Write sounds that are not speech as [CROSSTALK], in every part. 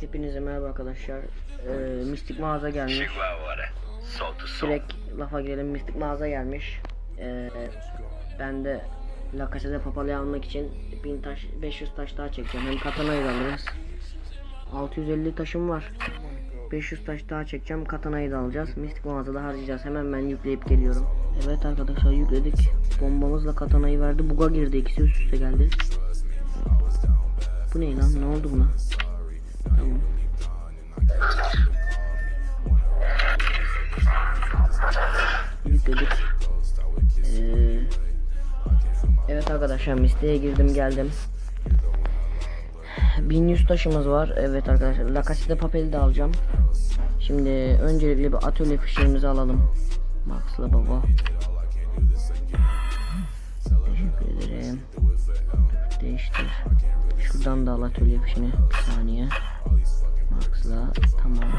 Hepinize merhaba arkadaşlar. Ee, mistik mağaza gelmiş. Direkt lafa girelim. Mistik mağaza gelmiş. Ee, ben de La Casa de Papal'ı almak için 1000 taş, 500 taş daha çekeceğim. Hem katanayı da alırız. 650 taşım var. 500 taş daha çekeceğim. Katanayı da alacağız. Mistik mağazada harcayacağız. Hemen ben yükleyip geliyorum. Evet arkadaşlar yükledik. Bombamızla katanayı verdi. Buga girdi. ikisi üst üste geldi. Bu ne lan? Ne oldu buna? Tamam. Yükledik. Ee, evet arkadaşlar Misty'ye girdim geldim. 1100 taşımız var. Evet arkadaşlar La de Papel'i de alacağım. Şimdi öncelikle bir atölye fişeğimizi alalım. Max'la baba. Teşekkür ederim. Değiştir. Şuradan da al atölye fişini. Bir saniye. Max'la tamam.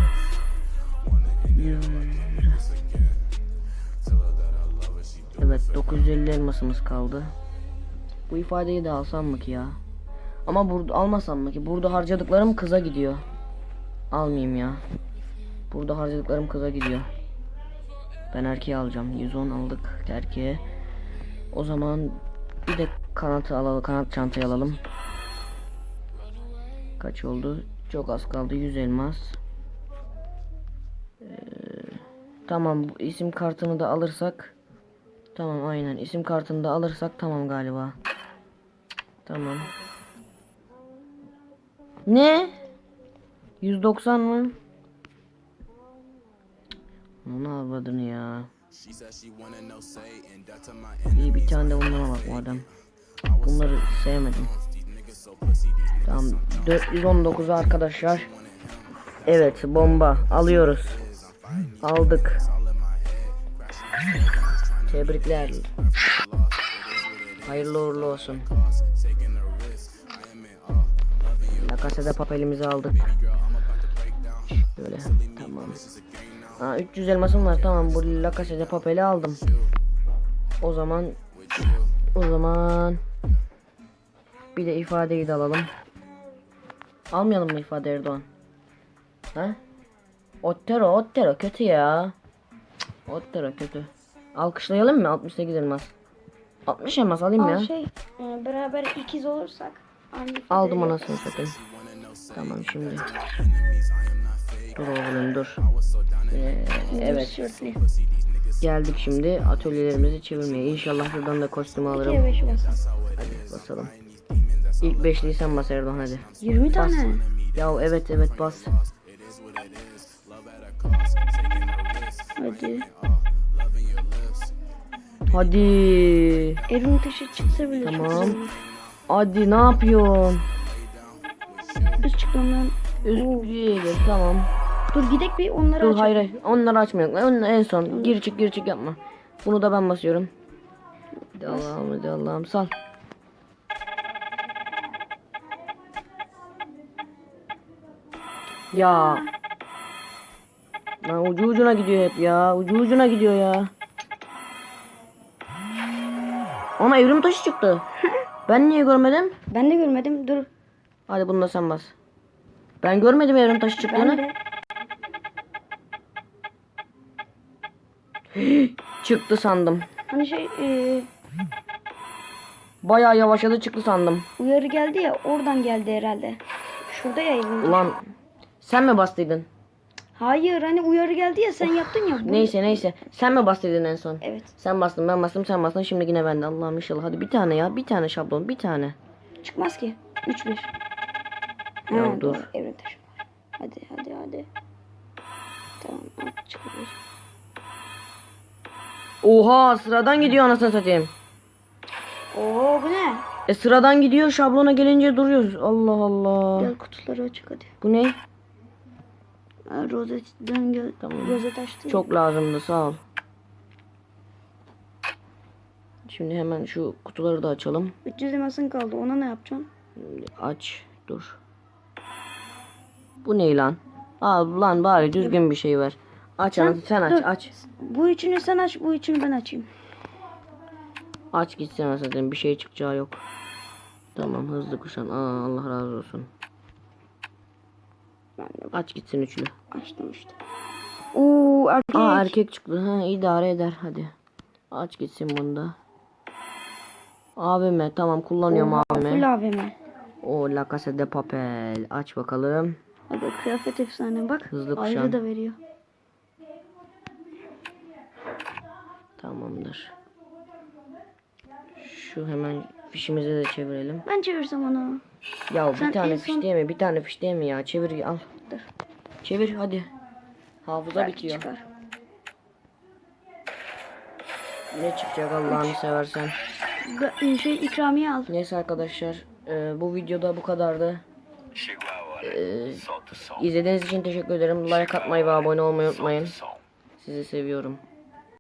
Evet 950 elmasımız kaldı. Bu ifadeyi de alsam mı ki ya? Ama burada almasam mı ki? Burada harcadıklarım kıza gidiyor. Almayayım ya. Burada harcadıklarım kıza gidiyor. Ben erkeği alacağım. 110 aldık erkeğe. O zaman bir de kanatı alalım. Kanat çantayı alalım. Kaç oldu? Çok az kaldı. 100 elmas. Ee, tamam isim kartını da alırsak. Tamam aynen isim kartını da alırsak tamam galiba. Tamam. Ne? 190 mı? Onu avladın ya. İyi bir tane de bunlara bak madem. Bunları sevmedim. Tamam 419 arkadaşlar. Evet bomba alıyoruz. Aldık. Tebrikler. Hayırlı uğurlu olsun. De Papel'imizi aldık. Böyle tamam. Ha 300 elmasım var tamam bu La Casa de Papel'i aldım. O zaman o zaman bir de ifadeyi de alalım. Almayalım mı ifade Erdoğan? Ha? Ottero, Ottero kötü ya. Ottero kötü. Alkışlayalım mı 68 elmas? 60 elmas alayım ya. Al şey e, beraber ikiz olursak Aldım anasını satayım. Tamam şimdi. Dur oğlum dur. Ee, evet geldik şimdi atölyelerimizi çevirmeye. İnşallah buradan da kostüm alırım. 2'ye 5 basın. Hadi basalım. İlk beşliyi sen bas Erdoğan hadi. 20 tane. Ya evet evet bas. Hadi. Hadi. Evin taşı çıksa bile çok Tamam. güzel olur. Hadi ne yapıyorsun? Üst çıktı ondan. Üst gelir tamam. Dur gidek bir onları Dur açalım. hayır hayır. Onları açmayalım. Onları en son. Gir çık gir çık yapma. Bunu da ben basıyorum. Hadi Allah'ım hadi Allah'ım sal. Ya. Lan ucu ucuna gidiyor hep ya. Ucu ucuna gidiyor ya. Ama evrim taşı çıktı. [LAUGHS] Ben niye görmedim? Ben de görmedim. Dur. Hadi bunu da sen bas. Ben görmedim evrim taşı çıktığını. [GASPS] Çıktı sandım. Hani şey e, Bayağı yavaşladı çıktı sandım. uyarı geldi ya oradan geldi herhalde. Şurada ya. Ulan sen mi bastıydın? Hayır hani uyarı geldi ya sen yaptın ya. bu- Neyse neyse. Sen mi bastıydın en son? Evet. Sen bastın ben bastım sen bastın şimdi yine bende. Allah'ım inşallah. Hadi bir tane ya. Bir tane şablon. Bir tane. Çıkmaz ki. 3-1. Ya Ha, dur. Evin taşı var. Hadi hadi hadi. Tamam at çıkabilir. Oha sıradan gidiyor anasını satayım. Oo bu ne? E sıradan gidiyor şablona gelince duruyor. Allah Allah. Gel kutuları açık hadi. Bu ne? Gel. Tamam. Rozet açtı. ya. Çok lazımdı sağ ol. Şimdi hemen şu kutuları da açalım. 300 elmasın kaldı. Ona ne yapacaksın? Aç. Dur. Bu ne lan? Al lan bari düzgün bir şey ver. Aç anahtarı sen aç dur. aç. Bu üçünü sen aç, bu üçünü ben açayım. Aç gitsin zaten bir şey çıkacağı yok. Tamam hızlı kuşan. Aa Allah razı olsun. Ben de Aç gitsin üçlü. açtım işte. Oo erkek. Aa erkek çıktı. Ha idare eder hadi. Aç gitsin bunda. AVM tamam kullanıyorum Oha, AVM. Full AVM. O La Casa de Papel. Aç bakalım. Abi kıyafet efsane bak. Hızlı ayrı kuşan. da veriyor. Tamamdır. Şu hemen fişimizi de çevirelim. Ben çevirsem onu. Ya Sen bir tane en fiş son- değil mi? Bir tane fiş değil mi ya? Çevir al. Dur. Çevir hadi. Hafıza Belki bitiyor. çıkar. Ne çıkacak Allah'ını seversen. Ga- Şey ikramiye al. Neyse arkadaşlar. e, bu videoda bu kadardı. E, izlediğiniz için teşekkür ederim. Like atmayı ve abone olmayı unutmayın. Sizi seviyorum.